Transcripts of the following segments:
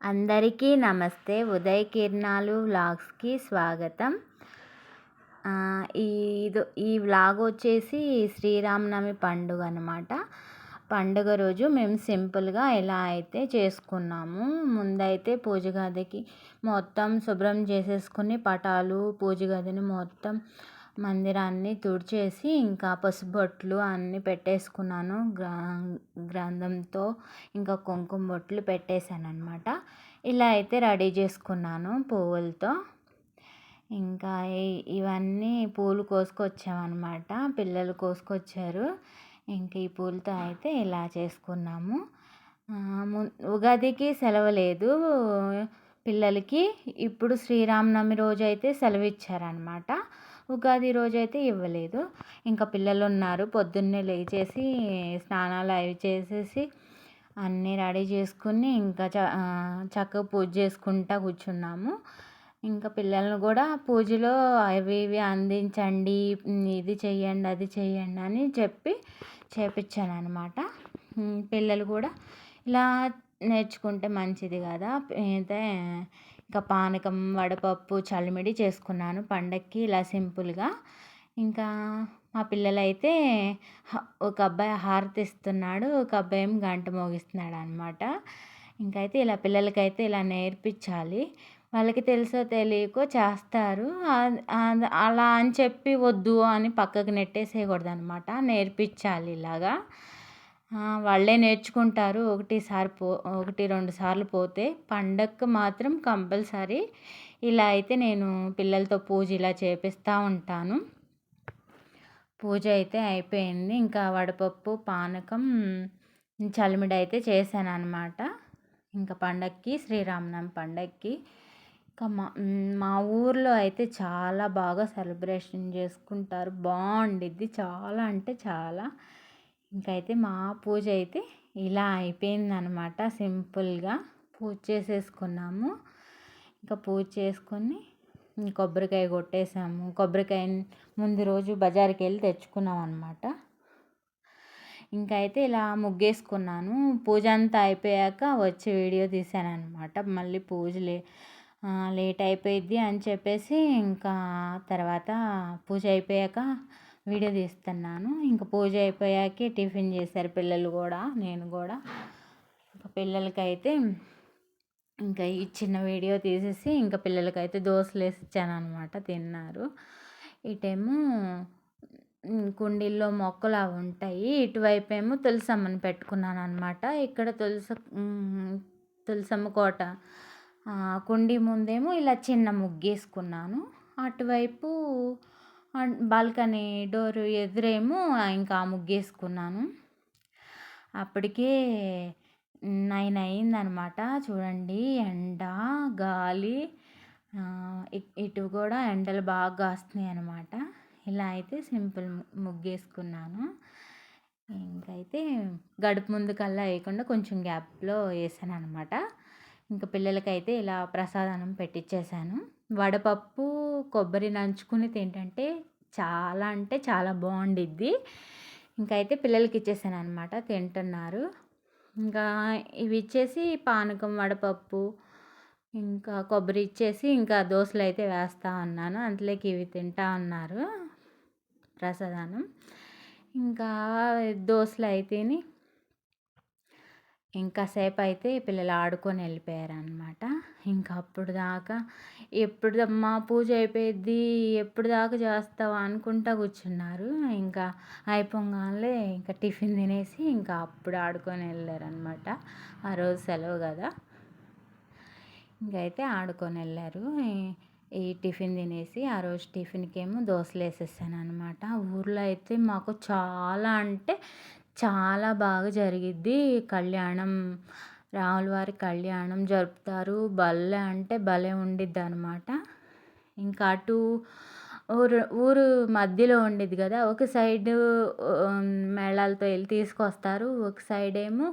అందరికీ నమస్తే. ఉదయ్ కిరణాలు వ్లాగ్స్కి స్వాగతం. ఈ ఇది ఈ వ్లాగ్ వచ్చేసి శ్రీరామనవమి పండుగ అనమాట పండుగ రోజు మేము సింపుల్గా ఎలా అయితే చేసుకున్నాము ముందైతే పూజ గదికి మొత్తం శుభ్రం చేసేసుకుని పటాలు పూజ గదిని మొత్తం మందిరాన్ని తుడిచేసి ఇంకా పసుబొట్లు అన్నీ పెట్టేసుకున్నాను. గ్రా గ్రంథంతో ఇంకా కుంకుమ బొట్లు పెట్టేశాను అనమాట ఇలా అయితే రెడీ చేసుకున్నాను పువ్వులతో. ఇంకా ఇవన్నీ పూలు కోసుకొచ్చామన్నమాట. పిల్లలు కోసుకొచ్చారు. ఇంకా ఈ పూలతో అయితే ఇలా చేసుకున్నాము. ఉగాదికి సెలవు లేదు పిల్లలకి ఇప్పుడు శ్రీరామనవమి రోజు అయితే సెలవు ఇచ్చారనమాట ఉగాది రోజు అయితే ఇవ్వలేదు. ఇంకా పిల్లలు ఉన్నారు పొద్దున్నే లేచేసి స్నానాలు అవి చేసేసి అన్నీ రెడీ చేసుకుని ఇంకా చ చక్కగా పూజ చేసుకుంటా కూర్చున్నాము. ఇంకా పిల్లలను కూడా పూజలో అవి ఇవి అందించండి ఇది చెయ్యండి అది చెయ్యండి అని చెప్పి చేపించాను అనమాట పిల్లలు కూడా ఇలా నేర్చుకుంటే మంచిది కదా. అయితే ఇంకా పానకం వడపప్పు చలిమిడి చేసుకున్నాను పండక్కి ఇలా సింపుల్గా. ఇంకా మా పిల్లలైతే ఒక అబ్బాయి హారతి ఇస్తున్నాడు ఒక అబ్బాయి ఏమో గంట మోగిస్తున్నాడు అనమాట ఇంకైతే ఇలా పిల్లలకైతే ఇలా నేర్పించాలి. వాళ్ళకి తెలుసో తెలియకో చేస్తారు. అలా అని చెప్పి వద్దు అని పక్కకు నెట్టేసేయకూడదు అనమాట నేర్పించాలి ఇలాగా. వాళ్ళే నేర్చుకుంటారు. ఒకటిసారి పో ఒకటి రెండు సార్లు పోతే పండగకు మాత్రం కంపల్సరీ ఇలా అయితే నేను పిల్లలతో పూజ ఇలా చేపిస్తూ ఉంటాను. పూజ అయితే అయిపోయింది. ఇంకా వడపప్పు పానకం చలిమిడి అయితే చేశాను అనమాట ఇంకా పండక్కి శ్రీరామనవమి పండక్కి. ఇంకా మా మా ఊర్లో అయితే చాలా బాగా సెలబ్రేషన్ చేసుకుంటారు. బాగుండిద్ది. చాలా అంటే చాలా. ఇంకైతే మా పూజ అయితే ఇలా అయిపోయిందనమాట సింపుల్గా పూజ చేసేసుకున్నాము. ఇంకా పూజ చేసుకొని కొబ్బరికాయ కొట్టేసాము. కొబ్బరికాయ ముందు రోజు బజార్కి వెళ్ళి తెచ్చుకున్నాం అనమాట ఇంకా అయితే ఇలా ముగ్గేసుకున్నాను. పూజ అంతా అయిపోయాక వచ్చి వీడియో తీసాను అనమాట మళ్ళీ పూజ లే లేట్ అయిపోయిద్ది అని చెప్పేసి ఇంకా తర్వాత పూజ అయిపోయాక వీడియో తీస్తున్నాను. ఇంకా పూజ అయిపోయాకే టిఫిన్ చేశారు పిల్లలు కూడా నేను కూడా. ఇంకా పిల్లలకైతే ఇంకా ఈ చిన్న వీడియో తీసేసి ఇంకా పిల్లలకైతే దోశలు వేసి ఇచ్చాను అనమాట తిన్నారు ఇటేమో కుండీల్లో మొక్కలు అవి ఉంటాయి. ఇటువైపు ఏమో తులసమ్మని పెట్టుకున్నాను అనమాట ఇక్కడ తులసి తులసమ్మ కోట. కుండీ ముందేమో ఇలా చిన్న ముగ్గేసుకున్నాను. అటువైపు బాల్కనీ డోరు ఎదురేమో ఇంకా ముగ్గేసుకున్నాను. అప్పటికే నైన్ అయిందనమాట చూడండి ఎండ గాలి ఇటు కూడా ఎండలు బాగా కాస్తున్నాయి అనమాట. ఇలా అయితే సింపుల్ ముగ్గేసుకున్నాను. ఇంకైతే గడుపు ముందు కల్లా వేయకుండా కొంచెం గ్యాప్లో వేసాను అనమాట ఇంకా పిల్లలకైతే ఇలా ప్రసాదనం పెట్టించేశాను వడపప్పు కొబ్బరి నంచుకుని తింటంటే చాలా అంటే చాలా బాగుండిద్ది ఇంకైతే పిల్లలకి ఇచ్చేసాను అనమాట తింటున్నారు. ఇంకా ఇవి ఇచ్చేసి పానకం వడపప్పు ఇంకా కొబ్బరి ఇచ్చేసి ఇంకా దోశలు అయితే వేస్తా ఉన్నాను అందులోకి ఇవి తింటా ఉన్నారు ప్రసాదానం ఇంకా దోశలు అయితేని ఇంకాసేపు అయితే పిల్లలు ఆడుకొని వెళ్ళిపోయారనమాట ఇంకా అప్పుడు దాకా ఎప్పుడమ్మా పూజ అయిపోయిద్ది ఎప్పుడు దాకా చేస్తావా అనుకుంటా కూర్చున్నారు. ఇంకా అయిపోగానే ఇంకా టిఫిన్ తినేసి ఇంకా అప్పుడు ఆడుకొని వెళ్ళారనమాట ఆ రోజు సెలవు కదా. ఇంకైతే ఆడుకొని వెళ్ళారు. ఈ టిఫిన్ తినేసి ఆ రోజు టిఫిన్కి ఏమో దోశలు వేసేసాను అనమాట ఊర్లో అయితే మాకు చాలా అంటే చాలా బాగా జరిగిద్ది. కళ్యాణం రాములవారి కళ్యాణం జరుపుతారు. భలే అంటే భలే ఉండిద్ది అనమాట ఇంకా అటు ఊరు ఊరు మధ్యలో ఉండిద్ది కదా ఒక సైడు మేళాలతో వెళ్ళి తీసుకొస్తారు. ఒక సైడ్ ఏమో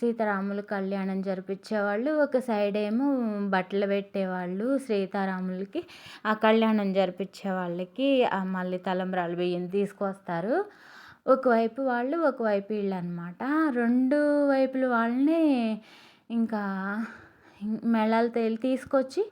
సీతారాముల కళ్యాణం జరిపించేవాళ్ళు. ఒక సైడ్ ఏమో బట్టలు పెట్టేవాళ్ళు సీతారాములకి. ఆ కళ్యాణం జరిపించే వాళ్ళకి మళ్ళీ తలంబ్రాలు బియ్యం తీసుకొస్తారు. ఒకవైపు వాళ్ళు ఒకవైపు వీళ్ళు అనమాట రెండు వైపుల వాళ్ళని ఇంకా మెళాలు తేలి తీసుకొచ్చి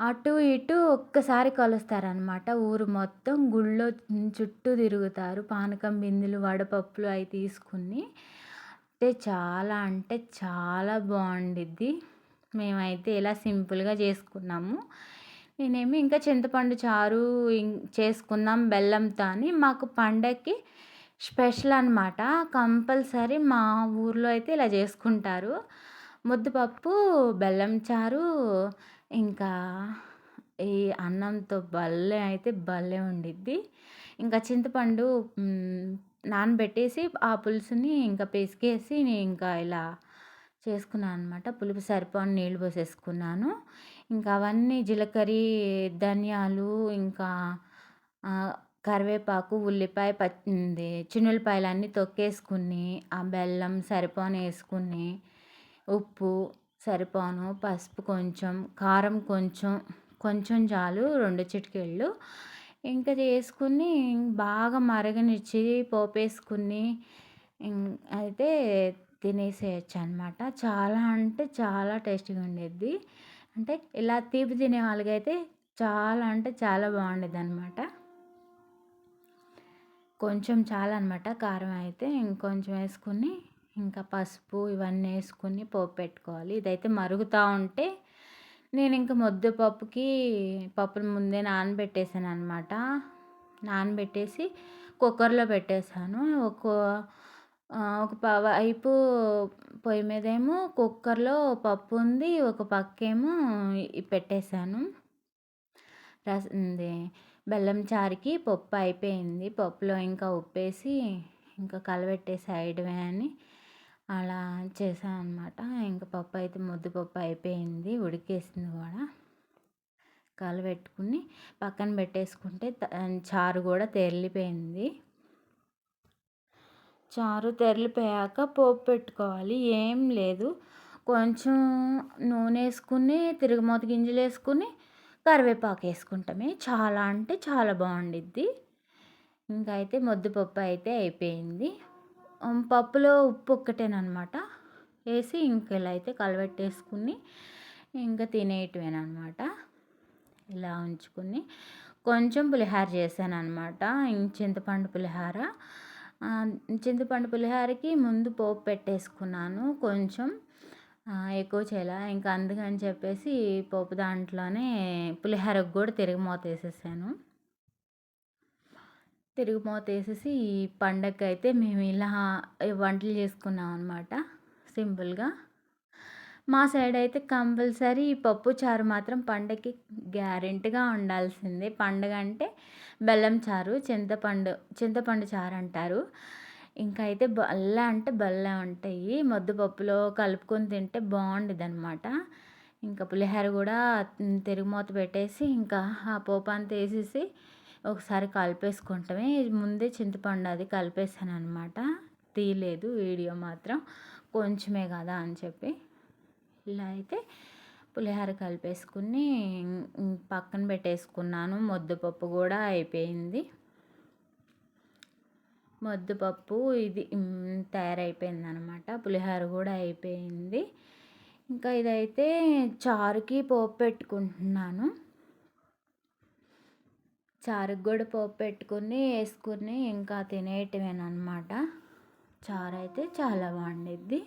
అటు ఇటు ఒక్కసారి కలుస్తారనమాట. ఊరు మొత్తం గుళ్ళో చుట్టూ తిరుగుతారు. పానకం బిందులు వడపప్పులు అవి తీసుకుని. అంటే చాలా అంటే చాలా బాగుండిద్ది. మేమైతే ఇలా సింపుల్గా చేసుకున్నాము. నేనేమి ఇంకా చింతపండు చారు చేసుకుందాం బెల్లంతో అని మాకు పండక్కి స్పెషల్ అనమాట కంపల్సరీ మా ఊర్లో అయితే ఇలా చేసుకుంటారు. ముద్దపప్పు బెల్లం చారు ఇంకా ఈ అన్నంతో భలే అయితే భలే ఉండిద్ది. ఇంకా చింతపండు నానబెట్టేసి ఆ పులుసుని ఇంకా పిసికేసి ఇంకా ఇలా చేసుకున్నాను అనమాట పులుపు సరిపోని నీళ్ళు పోసేసుకున్నాను. ఇంకా అవన్నీ జీలకర్ర ధనియాలు ఇంకా కరివేపాకు ఉల్లిపాయ పచ్చింది చిన్నులపాయలు అన్నీ తొక్కేసుకుని ఆ బెల్లం సరిపోను వేసుకుని ఉప్పు సరిపోను పసుపు కొంచెం కారం కొంచెం కొంచెం చాలు రెండు చిటికెళ్ళు. ఇంకా చేసుకుని బాగా మరగనిచ్చి పోపేసుకుని అయితే తినేసేయచ్చు అనమాట చాలా అంటే చాలా టేస్టీగా ఉండేది అంటే ఇలా తీపి తినే వాళ్ళకైతే చాలా అంటే చాలా బాగుండేది అనమాట కొంచెం చాలా అనమాట కారం అయితే. ఇంకొంచెం వేసుకుని ఇంకా పసుపు ఇవన్నీ వేసుకుని పోపు పెట్టుకోవాలి. ఇదైతే మరుగుతూ ఉంటే నేను ఇంకా ముద్దపప్పుకి పప్పులు ముందే నానబెట్టేసాను అనమాట నానబెట్టేసి కుక్కర్లో పెట్టేశాను ఒక ఒక వైపు పొయ్యి మీదేమో కుక్కర్లో పప్పు ఉంది. ఒక పక్కేమో పెట్టేశాను రస బెల్లం చారుకి పప్పు అయిపోయింది. పప్పులో ఇంకా ఉప్పేసి ఇంకా కలబెట్టేసి సైడ్వే అని అలా చేశాను అనమాట ఇంకా పప్పు అయితే ముద్దపప్పు అయిపోయింది. ఉడికేసింది కూడా. కలబెట్టుకుని పక్కన పెట్టేసుకుంటే చారు కూడా తెరిలిపోయింది. చారు తెరిలిపోయాక పోపు పెట్టుకోవాలి. ఏం లేదు. కొంచెం నూనె వేసుకుని తిరుగుమూత గింజలు వేసుకుని కరివేపాకు వేసుకుంటామే. చాలా అంటే చాలా బాగుండిద్ది. ఇంకా అయితే ముద్దపప్పు అయితే అయిపోయింది. పప్పులో ఉప్పు ఒక్కటేనమాట వేసి ఇంకెలా అయితే కలబెట్టేసుకుని ఇంకా తినేయటమేనమాట ఇలా ఉంచుకుని కొంచెం పులిహార చేశాను అనమాట చింతపండు పులిహార. చింతపండు పులిహారకి ముందు పోపు పెట్టేసుకున్నాను. కొంచెం ఎక్కువ చేయాల. ఇంకా అందుకని చెప్పేసి పోపు దాంట్లోనే పులిహోరకు కూడా తిరగమూత వేసేసాను. తిరుగుమూత వేసేసి ఈ పండగకి అయితే మేము ఇలా వంటలు చేసుకున్నాం అనమాట సింపుల్గా. మా సైడ్ అయితే కంపల్సరీ పప్పు చారు మాత్రం పండగకి గ్యారెంటీగా ఉండాల్సిందే. పండగ అంటే బెల్లం చారు చింతపండు చింతపండు చారు అంటారు. ఇంకా అయితే బల్ల అంటే బల్ల ఉంటాయి. ముద్దపప్పులో కలుపుకొని తింటే బాగుండేది అనమాట ఇంకా పులిహోర కూడా తిరుగుమూత పెట్టేసి ఇంకా ఆ పోపు అంతా వేసేసి ఒకసారి కలిపేసుకుంటామే. ముందే చింతపండు అది కలిపేసాను అనమాట తీయలేదు వీడియో మాత్రం. కొంచెమే కదా అని చెప్పి. ఇలా అయితే పులిహోర కలిపేసుకుని పక్కన పెట్టేసుకున్నాను. ముద్దపప్పు కూడా అయిపోయింది. మొద్దుపప్పు ఇది తయారైపోయింది అనమాట పులిహోర కూడా అయిపోయింది. ఇంకా ఇదైతే చారుకి పోపు పెట్టుకుంటున్నాను. చారుకి కూడా పోపు పెట్టుకుని వేసుకుని ఇంకా తినేయటమేనమాట. చారు అయితే చాలా బాగుండిద్ది.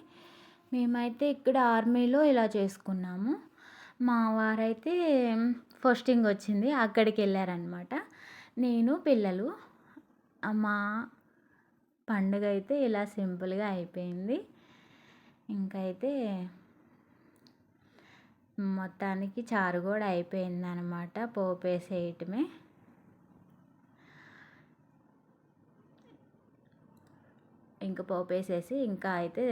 మేమైతే ఇక్కడ ఆర్మీలో ఇలా చేసుకున్నాము. మా వారైతే ఫస్టింగ్ వచ్చింది అక్కడికి వెళ్ళారనమాట నేను పిల్లలు మా పండుగ అయితే ఇలా సింపుల్గా అయిపోయింది. ఇంకైతే మొత్తానికి చారు కూడా అయిపోయింది అనమాట పోపు వేసేయటమే ఇంకా పోపు వేసేసి ఇంకా అయితే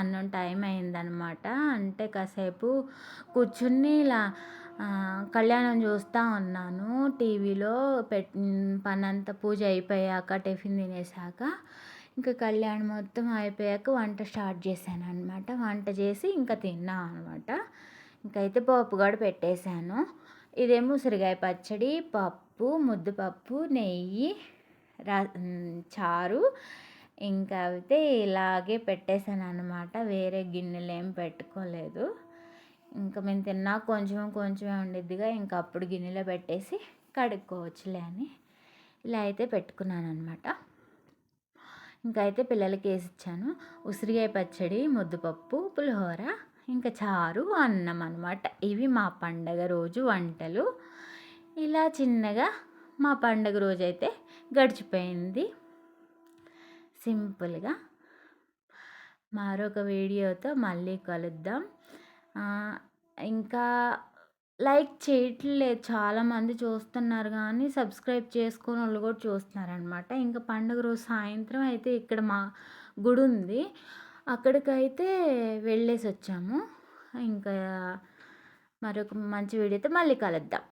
అన్నం టైం అయిందనమాట. అంటే కాసేపు కూర్చుని ఇలా కళ్యాణం చూస్తూ ఉన్నాను. టీవీలో పెట్ పని పూజ అయిపోయాక టిఫిన్ తినేసాక ఇంకా కళ్యాణం మొత్తం అయిపోయాక వంట స్టార్ట్ చేశాను అనమాట వంట చేసి ఇంకా తిన్నా అనమాట ఇంకైతే పప్పు కూడా పెట్టేశాను. ఇదేమో ఉసిరికాయ పచ్చడి పప్పు ముద్దపప్పు నెయ్యి రా చారు. ఇంకా అయితే ఇలాగే పెట్టేశాను అనమాట వేరే గిన్నెలు ఏం పెట్టుకోలేదు. ఇంకా మేము తిన్నా కొంచెం కొంచెమే ఉండిద్దిగా. ఇంకా అప్పుడు గిన్నెలో పెట్టేసి కడుక్కోవచ్చులే అని ఇలా అయితే పెట్టుకున్నాను అనమాట ఇంకా అయితే పిల్లలకి వేసి ఇచ్చాను. ఉసిరికాయ పచ్చడి ముద్దుపప్పు పులిహోర ఇంకా చారు అన్నం అనమాట ఇవి మా పండగ రోజు వంటలు. ఇలా చిన్నగా మా పండగ రోజు అయితే గడిచిపోయింది. సింపుల్గా. మరొక వీడియోతో మళ్ళీ కలుద్దాం. ఇంకా లైక్ చేయట్లేదు చాలామంది చూస్తున్నారు కానీ సబ్స్క్రైబ్ చేసుకుని వాళ్ళు కూడా చూస్తున్నారనమాట. ఇంకా పండుగ రోజు సాయంత్రం అయితే ఇక్కడ మా గుడి ఉంది. అక్కడికైతే వెళ్ళేసి వచ్చాము. ఇంకా మరొక మంచి వీడియోతో మళ్ళీ కలుద్దాం.